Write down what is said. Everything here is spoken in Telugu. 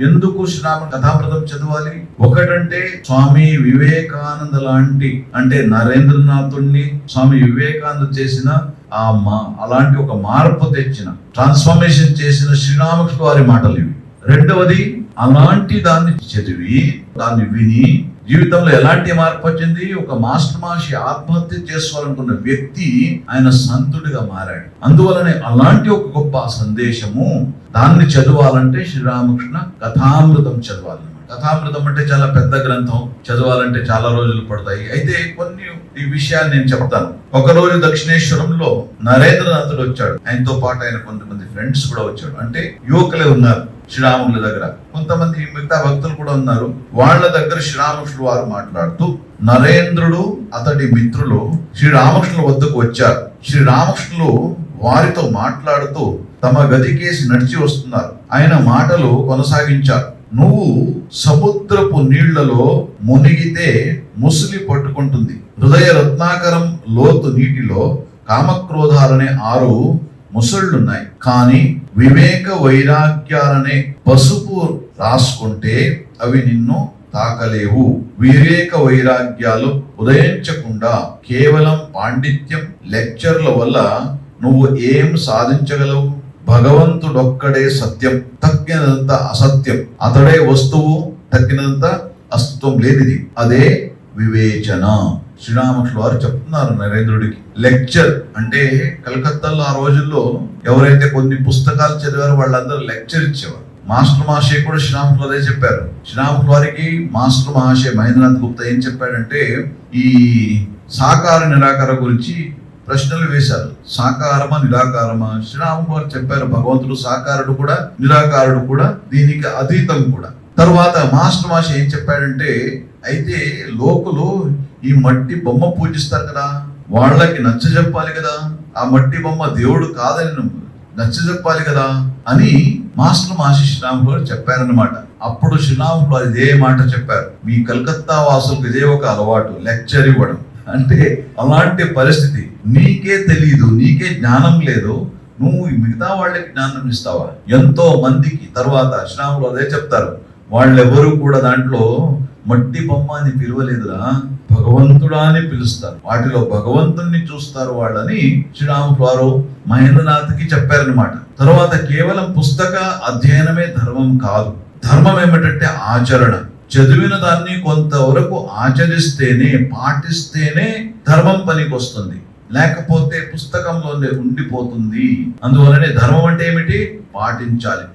ఎందుకు శ్రీరామ కథామృతం చదవాలి? ఒకటంటే స్వామి వివేకానంద లాంటి అంటే నరేంద్రనాథుణ్ణి స్వామి వివేకానంద చేసిన ఆ మా అలాంటి ఒక మార్పు తెచ్చిన ట్రాన్స్ఫర్మేషన్ చేసిన శ్రీరామకృష్ణ వారి మాటలు ఇవి. రెండవది అలాంటి దాన్ని చదివి దాన్ని విని జీవితంలో ఎలాంటి మార్పు వచ్చింది? ఒక మాస్టర్ మాషి ఆత్మహత్య చేసుకోవాలనుకున్న వ్యక్తి ఆయన సంతుడిగా మారాడు. అందువలనే అలాంటి ఒక గొప్ప సందేశము దాన్ని చదవాలంటే శ్రీరామకృష్ణ కథామృతం చదవాలి. కథామృతం అంటే చాలా పెద్ద గ్రంథం. చదవాలంటే చాలా రోజులు పడతాయి. అయితే కొన్ని ఈ విషయాన్ని నేను చెప్తాను. ఒక రోజు దక్షిణేశ్వరంలో నరేంద్రనాథుడు వచ్చాడు. ఆయనతో పాటు ఆయన కొంతమంది ఫ్రెండ్స్ కూడా వచ్చాడు అంటే యువకులే ఉన్నారు. శ్రీరాముల దగ్గర. కొంతమంది మిగతా భక్తులు కూడా ఉన్నారు. వాళ్ళ దగ్గర శ్రీరామకృష్ణుడు వారు మాట్లాడుతూ నరేంద్రుడు అతడి మిత్రులు శ్రీరామకృష్ణుల వద్దకు వచ్చారు. శ్రీరామకృష్ణులు వారితో మాట్లాడుతూ తమ గదికేసి నడిచి వస్తున్నారు. ఆయన మాటలు కొనసాగించారు. నువ్వు సముద్రపు నీళ్ళలో మునిగితే ముసిలి పట్టుకుంటుంది. హృదయ రత్నాకరం లోతు నీటిలో కామక్రోధాలనే ఆరు ముసళ్ళున్నాయి. కానీ వివేక వైరాగ్యాలనే పసుపు రాసుకుంటే అవి నిన్ను తాకలేవు. వివేక వైరాగ్యాలు ఉదయించకుండా కేవలం పాండిత్యం లెక్చర్ల వల్ల నువ్వు ఏం సాధించగలవు? భగవంతుడొక్కడే సత్యం తగ్గినంత అసత్యం. అతడే వస్తువు తగ్గినంత అస్తిత్వం లేనిది. అదే వివేచన. శ్రీరామకృష్ణ వారు చెప్తున్నారు నరేంద్రుడికి. లెక్చర్ అంటే కలకత్తాలో ఆ రోజుల్లో ఎవరైతే కొన్ని పుస్తకాలు చదివారో వాళ్ళందరూ లెక్చర్ ఇచ్చేవారు. మాస్టర్ మహాశయ కూడా శ్రీరామకృష్ణ అదే చెప్పారు. శ్రీరామకృష్ణ వారికి మాస్టర్ మహాశయ మహేంద్రనాథ్ గుప్తా ఏం చెప్పాడంటే ఈ సాకార నిరాకార గురించి ప్రశ్నలు వేశారు. సాకారమా నిరాకారమా? శ్రీరాముడు వారు చెప్పారు భగవంతుడు సాకారుడు కూడా నిరాకారుడు కూడా దీనికి అతీతం కూడా. తర్వాత మాస్టర్ మాష ఏం చెప్పాడంటే అయితే లోకులు ఈ మట్టి బొమ్మ పూజిస్తారు కదా వాళ్ళకి నచ్చ చెప్పాలి కదా ఆ మట్టి బొమ్మ దేవుడు కాదని నువ్వు నచ్చ చెప్పాలి కదా అని మాస్టర్ మాషి శ్రీరాములు గారు చెప్పారనమాట అప్పుడు శ్రీరాములు ఇదే మాట చెప్పారు. మీ కలకత్తా వాసులకు ఇదే ఒక అలవాటు లెక్చర్ ఇవ్వడం. అంటే అలాంటి పరిస్థితి. నీకే తెలియదు నీకే జ్ఞానం లేదు నువ్వు మిగతా వాళ్ళకి జ్ఞానం ఇస్తావా? ఎంతో మందికి తర్వాత శ్రీరాములు అదే చెప్తారు. వాళ్ళెవరూ కూడా దాంట్లో మట్టి బొమ్మ అని పిలవలేదురా. భగవంతుడా అని పిలుస్తారు. వాటిలో భగవంతుణ్ణి చూస్తారు వాళ్ళని శ్రీరాములు వారు మహేంద్రనాథ్కి చెప్పారనమాట తర్వాత కేవలం పుస్తక అధ్యయనమే ధర్మం కాదు. ధర్మం ఏమిటంటే ఆచరణ. చదివిన దాన్ని కొంతవరకు ఆచరిస్తేనే పాటిస్తేనే ధర్మం పనికి వస్తుంది లేకపోతే పుస్తకంలోనే ఉండిపోతుంది. అందువలనే ధర్మం అంటే ఏమిటి? పాటించాలి.